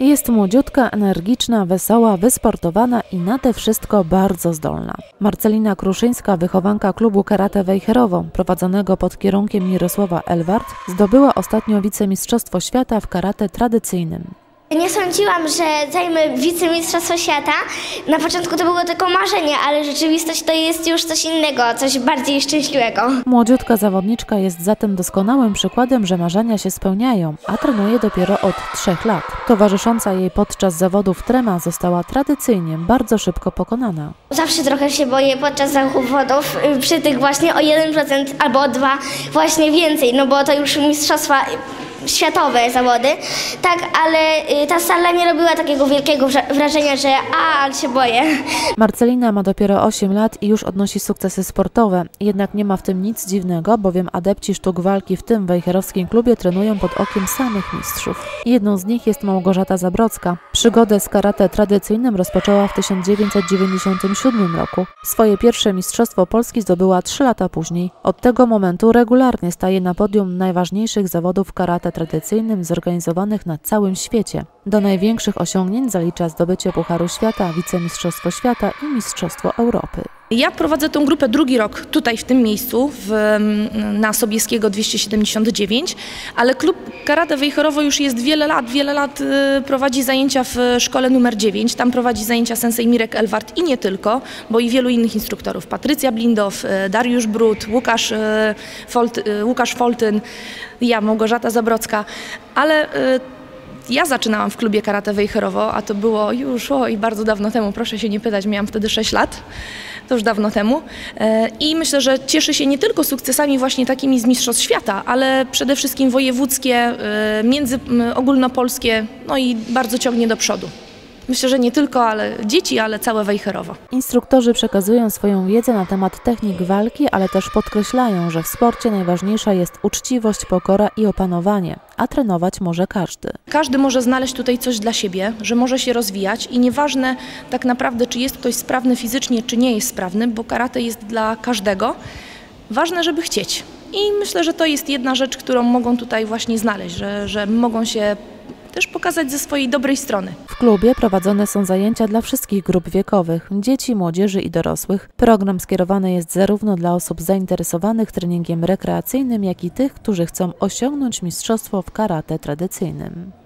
Jest młodziutka, energiczna, wesoła, wysportowana i na te wszystko bardzo zdolna. Marcelina Kruszyńska, wychowanka klubu karate Wejherowo, prowadzonego pod kierunkiem Mirosława Elwart, zdobyła ostatnio wicemistrzostwo świata w karate tradycyjnym. Nie sądziłam, że zajmę wicemistrzostwo świata. Na początku to było tylko marzenie, ale rzeczywistość to jest już coś innego, coś bardziej szczęśliwego. Młodziutka zawodniczka jest zatem doskonałym przykładem, że marzenia się spełniają, a trenuje dopiero od trzech lat. Towarzysząca jej podczas zawodów trema została tradycyjnie bardzo szybko pokonana. Zawsze trochę się boję podczas zawodów, przy tych właśnie o 1% albo o 2% właśnie więcej, no bo to już mistrzostwa światowe zawody, tak, ale y, ta sala nie robiła takiego wielkiego wrażenia, że a, się boję. Marcelina ma dopiero 8 lat i już odnosi sukcesy sportowe. Jednak nie ma w tym nic dziwnego, bowiem adepci sztuk walki w tym wejherowskim klubie trenują pod okiem samych mistrzów. Jedną z nich jest Małgorzata Zabrocka. Przygodę z karate tradycyjnym rozpoczęła w 1997 roku. Swoje pierwsze mistrzostwo Polski zdobyła 3 lata później. Od tego momentu regularnie staje na podium najważniejszych zawodów karate tradycyjnym zorganizowanych na całym świecie. Do największych osiągnięć zalicza zdobycie Pucharu Świata, Wicemistrzostwo Świata i Mistrzostwo Europy. Ja prowadzę tą grupę drugi rok tutaj w tym miejscu, w, mm, na Sobieskiego 279, ale klub Karate Wejherowo już jest wiele lat, wiele lat y, prowadzi zajęcia w szkole numer 9. Tam prowadzi zajęcia sensei Mirek Elwart i nie tylko, bo i wielu innych instruktorów. Patrycja Blindow, y, Dariusz Brud, Łukasz, y, Folt, Łukasz Foltyn, ja, Małgorzata Zabrocka, ale ja zaczynałam w klubie karate Wejherowo, a to było już oj, bardzo dawno temu, proszę się nie pytać, miałam wtedy 6 lat, to już dawno temu. E, I myślę, że cieszy się nie tylko sukcesami właśnie takimi z Mistrzostw Świata, ale przede wszystkim wojewódzkie, e, między, ogólnopolskie, no i bardzo ciągnie do przodu. Myślę, że nie tylko ale dzieci, ale całe Wejherowo. Instruktorzy przekazują swoją wiedzę na temat technik walki, ale też podkreślają, że w sporcie najważniejsza jest uczciwość, pokora i opanowanie, a trenować może każdy. Każdy może znaleźć tutaj coś dla siebie, że może się rozwijać i nieważne tak naprawdę, czy jest ktoś sprawny fizycznie, czy nie jest sprawny, bo karate jest dla każdego. Ważne, żeby chcieć. I myślę, że to jest jedna rzecz, którą mogą tutaj właśnie znaleźć, że, że mogą się też pokazać ze swojej dobrej strony. W klubie prowadzone są zajęcia dla wszystkich grup wiekowych dzieci, młodzieży i dorosłych. Program skierowany jest zarówno dla osób zainteresowanych treningiem rekreacyjnym, jak i tych, którzy chcą osiągnąć mistrzostwo w karate tradycyjnym.